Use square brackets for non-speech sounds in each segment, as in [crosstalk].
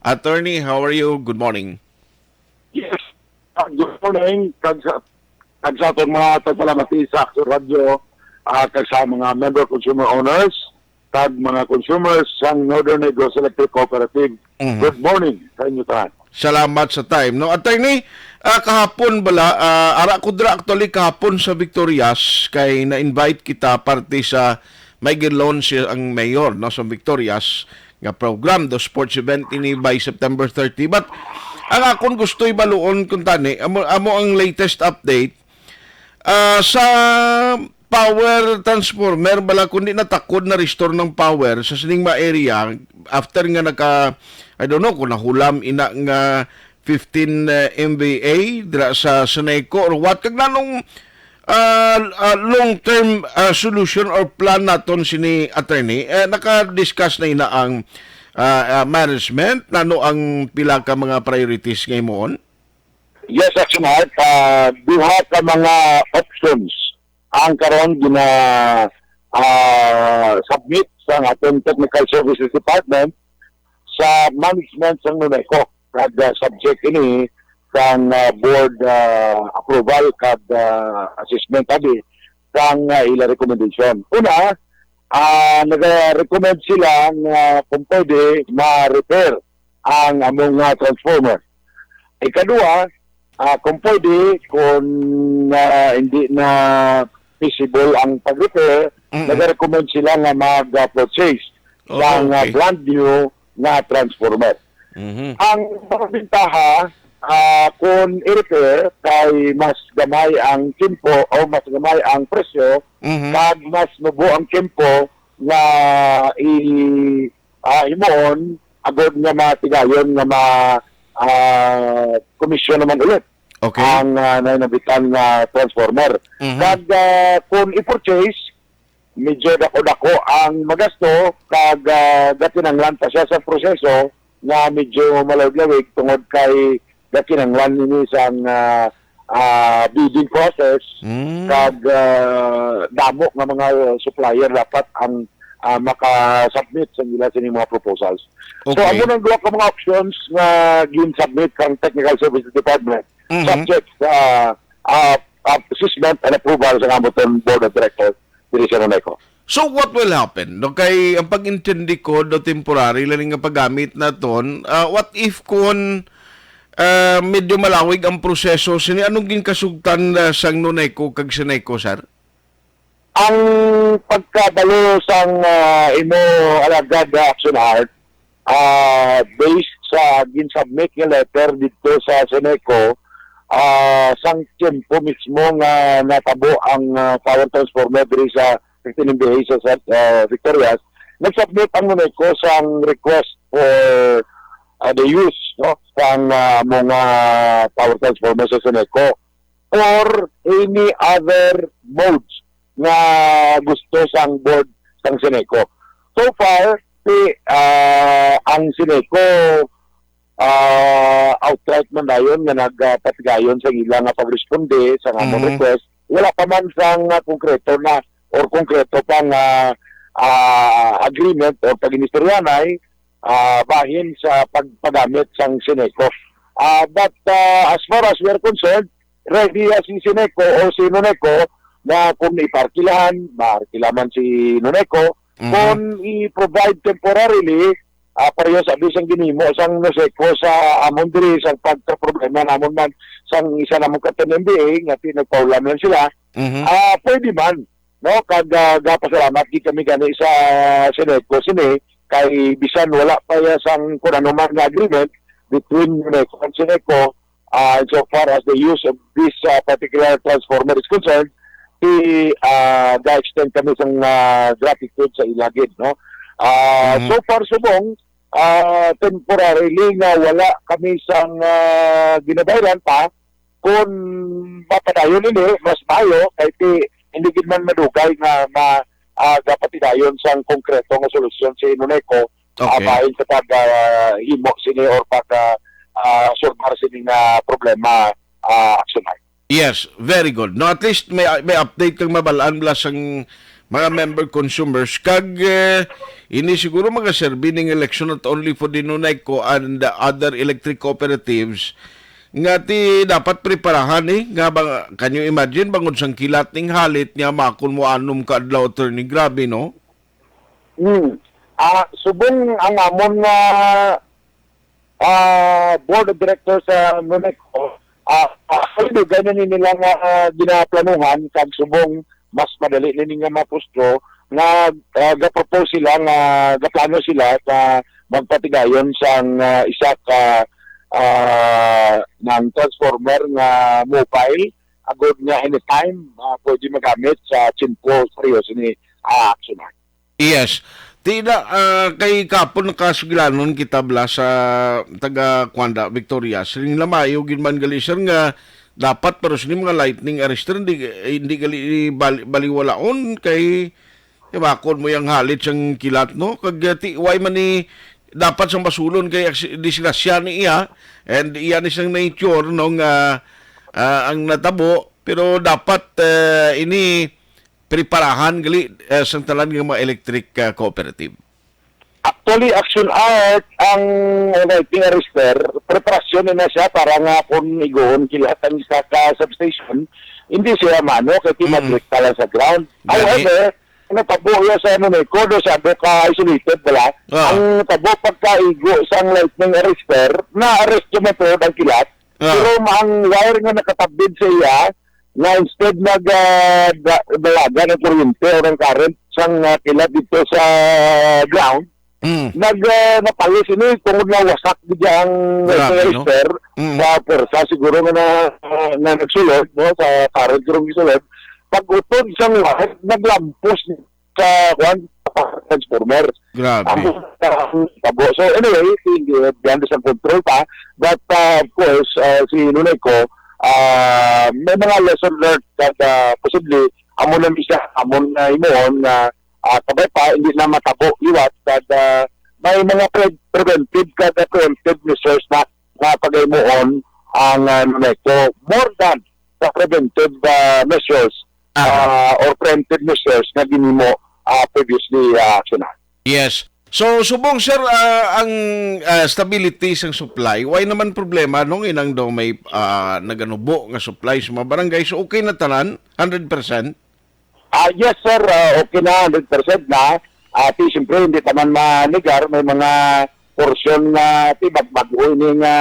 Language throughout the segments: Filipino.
Attorney, how are you? Good morning. Yes. Uh, good morning. Kag sa, kag sa itong mga tagpalamati sa Action Radio, uh, kag sa mga member consumer owners, kag mga consumers sa Northern Negros Electric Cooperative. Mhm. Good morning sa inyo tahan. Salamat sa time. No, attorney, ah, kahapon bala, ah, ara ko dra actually kahapon sa Victorias kay na-invite kita parte sa may launch ang mayor no sa Victorias nga program do sports event ini by September 30 but ang akong gusto'y baluon kung tani amo, amo ang latest update Ah, sa power transformer bala kundi natakod na restore ng power sa siningma area after nga naka I don't know kung nahulam ina nga 15 uh, MVA dira sa Seneco or what. Kag nanong uh, uh, long-term uh, solution or plan naton sini attorney. Eh, naka-discuss na ina ang uh, uh, management. Nano ang pila ka mga priorities ngayon Yes, Action Art, uh, duha ka mga options ang karon gina uh, submit sa ating Technical Services Department sa management sa NUNECO uh, subject ini kang uh, board uh, approval kag uh, assessment abi kang uh, ila recommendation. Una, uh, nag-recommend sila nga kung pwede ma-repair ang among uh, transformer. Ikadua, ah kung pwede, kung ah, hindi na feasible ang pag-repair, Mm-mm. nag-recommend sila nga mag-purchase Oh, ng ah, okay. brand new na transformer. Mhm. Ang mga bintaha, ah, kung i-repair, kay mas gamay ang kimpo o mas gamay ang presyo, Mhm. kag mas nubo ang kimpo nga i ah, himoon agod nga matigayon nga ma ah, komisyon naman ulit Okay. ang uh, nainabitan nga transformer. Mhm. Kag ah, kung i-purchase, medyo dako-dako ang magasto kag uh, gatinanglan pa siya sa proseso nga medyo malawig-lawig tungod kay gatinanglan nini sa uh, ah, bidding process Mm. kag ah, damo nga mga supplier dapat ang ah, maka-submit sa nila sa mga proposals. So Okay. amo nang duha ka mga options nga gin-submit kang Technical Services Department Mhm. subject sa uh, assessment and approval sa Hamilton Board of Directors diri sa Noneco. So what will happen? No kay ang pag-intindi ko do temporary lang nga paggamit na ton, ah, what if kun ah, medyo malawig ang proseso. Sini anong ginkasugtan uh, sang Noneco kag Seneco sir? Ang pagkabalo sang uh, imo alagad action art uh, based sa gin-submit nga letter dito sa Seneco uh, sang tiempo mismo nga natabo ang uh, power transformer diri sa 15 MBA sa uh, Victorias. Nag-submit ang Seneco sang request for uh, the use no sang uh, mga power transformer sa Seneco or any other modes nga gusto sang board sang Sineco. So far, si ah, ang Sineco ah, outright man dayon nga nagpatigayon sa ila nga pagresponde sa among Mhm. request. Wala pa man sang ah, konkreto na or konkreto pang ah, ah, agreement or paginistoryanay ah, bahin sa pagpagamit sang Sineco. Ah, but ah, as far as we are concerned, ready as si Sineco o si Noneco na kung iparkilahan, maarkilaman si Noneco, Mhm. kung i-provide temporarily, uh, pareho sa bisang ginimo, sang Noseco sa amon diri, sang pagka-problema namon man, sang isa namon ka MBA, nga pinagpaulan lang sila, Mhm. Ah, pwede man. No, kag uh, gapasalamat di kami gani sa Seneco sini kay bisan wala pa ya sang kun ano man nga agreement between Seneco and Seneco uh, so far as the use of this uh, particular transformer is concerned i uh, extend kami sang uh, gratitude sa ilagid no Ah, Mhm. so far subong ah temporarily nga wala kami sang uh, ginabayran pa kung mapadayon ini mas mayo kay hindi gid man madugay nga ma uh, dapat idayon sang konkreto nga solusyon si Nuneco Okay. abahin sa pag ah, himo sini or pag uh, solbar sini nga problema uh, action Yes, very good. No at least may may update kang mabalaan bala sang mga member consumers kag eh, ini siguro mga serbi ning election not only for the Nunayco and the other electric cooperatives nga ti dapat preparahan eh nga ba kanyo imagine bangod sang kilat ning halit niya makul mo anom ka adlaw attorney grabe no Hmm. Ah, subong ang amon nga ah board of directors sa Nuneco, ah actually ganyan ni nila nga ah, ginaplanuhan kag subong mas madali ni nga mapustro nga ah, ga-propose sila nga gaplano sila sa magpatigayon sang ah, isa ka ah ng transformer nga mobile agod nga anytime ah, pwede magamit sa chinpo seryoso ni ah, action act. Yes. Tida ah, kay kapon nakasugilanon kita bla sa taga Kwanda Victoria. Siling lamayo gin man gali sir nga dapat pero sini mga lightning arrestor hindi hindi gali bali, baliwalaon kay ibakon mo yung halit sang kilat no kag ah, ti why man ni dapat sang basulon kay aks- disgrasya ni iya and iya ni sang nature no nga ah, ang natabo pero dapat ah, ini preparahan gali uh, sang talan ng mga electric ah, cooperative. Actually, Action Art, ang lighting arrester, preparasyon na siya para nga kung igoon kilat ang isa ka substation, hindi siya mano, kaya timadrik ka lang sa ground. Gani. However, natabo yan sa ano may kodo, sabi ka isolated, wala. Ah. Ang tabo pagkaigo sa lightning arrester, na-arrest yung method ang kilat, Ah. pero ang wire nga nakatabid sa iya, na instead nag uh, dalaga ng kuryente o ng current sang uh, kilat dito sa ground, Mm. nag uh, napalis ini tungod na wasak bigya ang Grabe, no? register Mm. sa persa siguro nga na, na nagsulod no sa current siguro gisulod pag utod isang wahid naglampos sa kwan transformer. Grabe. so anyway hindi beyond sa control pa. But uh, of course uh, si Nunay ko uh, may mga lesson learned that uh, possibly amon na siya amon na imoon na uh, tabay pa hindi na matabo liwat that uh, may mga pre- preventive kada preventive measures na na pagaymoon ang uh, Nunay ko. More than the preventive uh, measures uh, or preventive measures na ginimo uh, previously uh, action Yes. So subong sir ah, ang ah, stability sang supply, why naman problema nung inang daw may ah, naganubo nga supply sa mga barangay so okay na tanan 100%. Ah, yes sir, Ah, okay na 100% na. At uh, siyempre hindi taman manigar may mga porsyon na tibag bago ini nga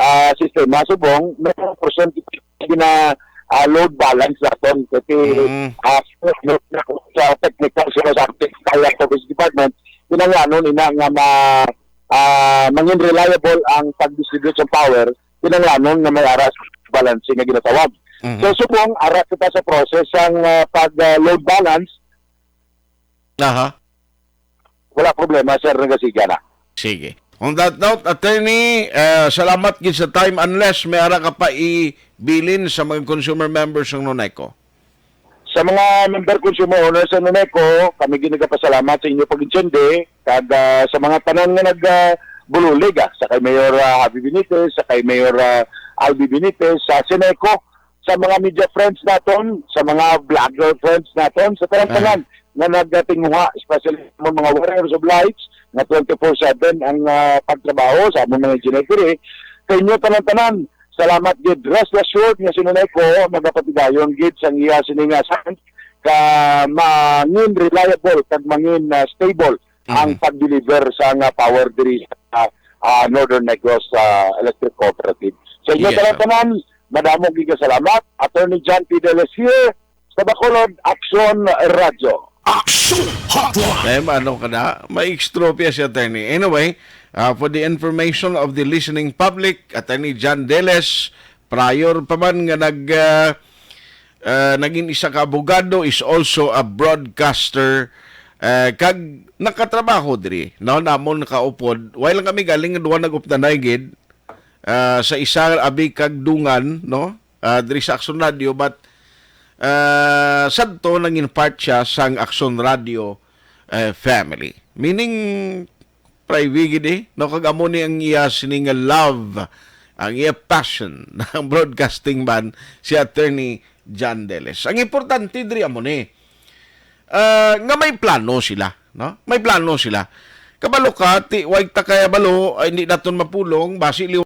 ah, sistema subong may porsyon na ah, load balance naton kasi Mm. ah, sa technical sila sa technical service department kinanglanon ina nga ma ah, mangin reliable ang pag-distribute ng power kinanglanon nga may aras balancing nga ginatawag Mhm. So subong ara kita sa process ang uh, pag uh, load balance, Aha. wala problema sir nagasiga na. Sige. On that note, attorney, ah, salamat gid sa time unless may ara ka pa ibilin sa mga consumer members ng Noneco. Sa mga member consumer owners sa Nuneco, kami ginagapasalamat sa inyo pag-intindi kag uh, sa mga tanan nga nag uh, ah, sa kay Mayor uh, Javi Benitez, sa kay Mayor uh, Albi Benitez, sa Sineco, sa mga media friends naton, sa mga vlogger friends naton, sa tanan-tanan nga nagtinguha, especially mga warriors of lights, na 24-7 ang uh, pagtrabaho sa among mga engineer kay inyo tanan-tanan salamat gid rest assured nga sinunay ko magapatigayon gid sang iya siningasan ka mangin reliable kag mangin uh, stable ang pag-deliver sa nga power diri sa uh, Northern Negros uh, Electric Cooperative. Sa inyo Yes, tanan-tanan, madamong giga salamat. Attorney John P. De Les here sa Bacolod Action Radio. Action Hotline. Eh, ano ka na? May extropia si attorney. Anyway, uh, for the information of the listening public, attorney John Deles, prior pa man nga nag uh, uh, naging isa ka abogado is also a broadcaster uh, kag nakatrabaho diri no namon nakaupod while kami galing nga duha naguptanay gid uh, sa isa abi kag dungan no uh, diri sa Action Radio but uh, sadto nangin part siya sang Action Radio uh, family. Meaning, private gid eh, no kag amo ni ang iya sining love, ang iya passion [laughs] ng broadcasting man si attorney John Deles. Ang importante diri amo ni ah, nga may plano sila, no? May plano sila. Kabalo ka, ti wag ta kaya balo, ay hindi naton mapulong, basi liw